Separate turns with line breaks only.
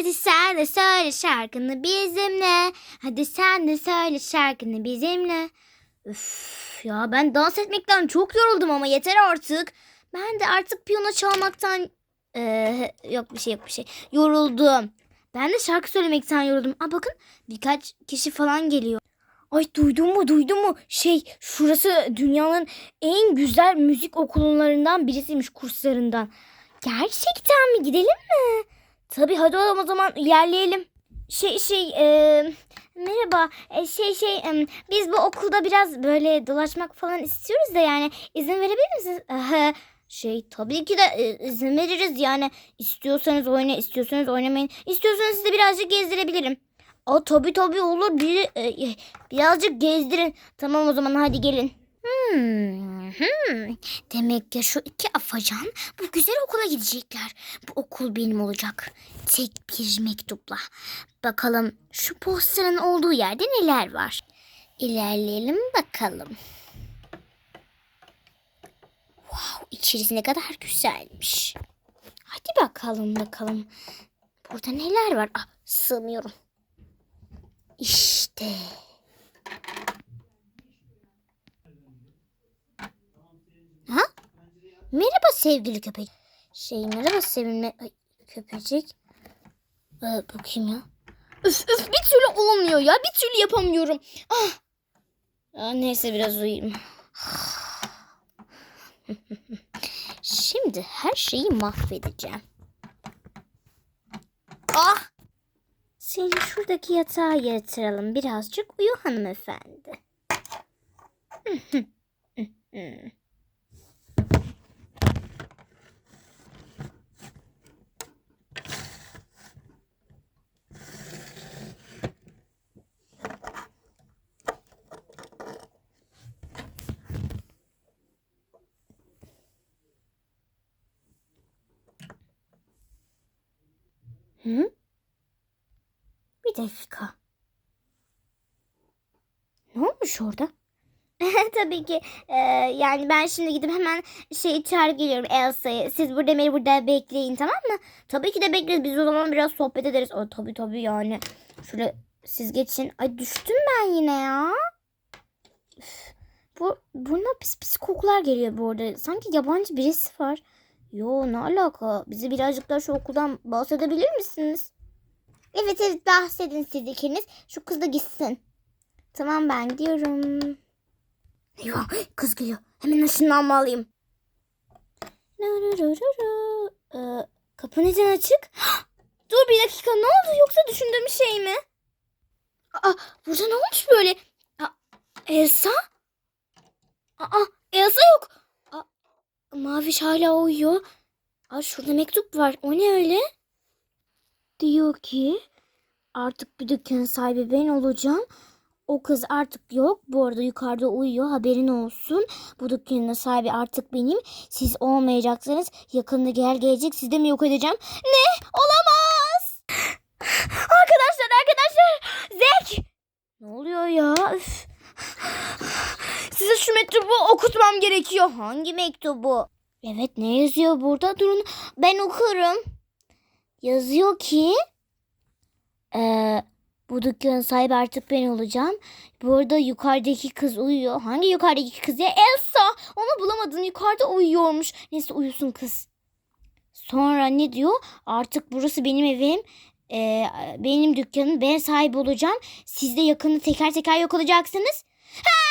Hadi sen de söyle şarkını bizimle. Hadi sen de söyle şarkını bizimle. Üf ya ben dans etmekten çok yoruldum ama yeter artık. Ben de artık piyano çalmaktan Ee, yok bir şey yok bir şey. Yoruldum. Ben de şarkı söylemekten yoruldum. Aa bakın birkaç kişi falan geliyor. Ay duydun mu duydun mu? Şey şurası dünyanın en güzel müzik okullarından birisiymiş kurslarından. Gerçekten mi gidelim mi? Tabii hadi o zaman ilerleyelim. Şey şey e, merhaba E, şey şey e, biz bu okulda biraz böyle dolaşmak falan istiyoruz da yani izin verebilir misiniz? Şey tabii ki de e, izin veririz yani istiyorsanız oyna istiyorsanız oynamayın istiyorsanız sizi birazcık gezdirebilirim. Aa tabii tabii olur bir, e, birazcık gezdirin tamam o zaman hadi gelin. Hmm, hmm. Demek ki şu iki afacan bu güzel okula gidecekler. Bu okul benim olacak. Tek bir mektupla. Bakalım şu posterin olduğu yerde neler var. İlerleyelim bakalım. Wow, içerisi ne kadar güzelmiş. Hadi bakalım bakalım. Burada neler var? Ah, sığmıyorum. İşte. Ha? Merhaba sevgili köpek. Şey merhaba sevimli Ay, köpecik. Ee, bakayım ya. Üf üf bir türlü olmuyor ya. Bir türlü yapamıyorum. Ah. Ya, neyse biraz uyuyayım. Şimdi her şeyi mahvedeceğim. Ah! Seni şuradaki yatağa yatıralım. Birazcık uyu hanımefendi. Hı? Bir dakika. Ne olmuş orada? Tabii ki. Ee, yani ben şimdi gidip hemen şey çağırıp geliyorum Elsa'yı. Siz burada beni burada bekleyin tamam mı? Tabii ki de bekleriz. Biz o zaman biraz sohbet ederiz. O, tabii tabii yani. Şöyle siz geçin. Ay düştüm ben yine ya. Üf. Bu, buna pis pis kokular geliyor bu arada. Sanki yabancı birisi var. Yo ne alaka? Bize birazcık daha şu okuldan bahsedebilir misiniz? Evet evet bahsedin siz ikiniz. Şu kız da gitsin. Tamam ben gidiyorum. Eyvah kız geliyor. Hemen ışınlanmalıyım. Ee, kapı neden açık? Dur bir dakika ne oldu yoksa düşündüğüm şey mi? Aa, burada ne olmuş böyle? Aa, Elsa? Aa, Elsa yok. Maviş hala uyuyor. Aa, şurada mektup var. O ne öyle? Diyor ki artık bir dükkanın sahibi ben olacağım. O kız artık yok. Bu arada yukarıda uyuyor. Haberin olsun. Bu dükkanın sahibi artık benim. Siz olmayacaksınız. Yakında gel gelecek. Sizi de mi yok edeceğim? Ne? Olamaz. Arkadaşlar arkadaşlar. Zek. Ne oluyor ya? Üf. Size şu mektubu okutmam gerekiyor. Hangi mektubu? Evet ne yazıyor burada? Durun ben okurum. Yazıyor ki eee, bu dükkanın sahibi artık ben olacağım. Burada yukarıdaki kız uyuyor. Hangi yukarıdaki kız ya? Elsa. Onu bulamadın. Yukarıda uyuyormuş. Neyse uyusun kız. Sonra ne diyor? Artık burası benim evim. Eee, benim dükkanım. Ben sahibi olacağım. Siz de yakında teker teker yok olacaksınız. Ha,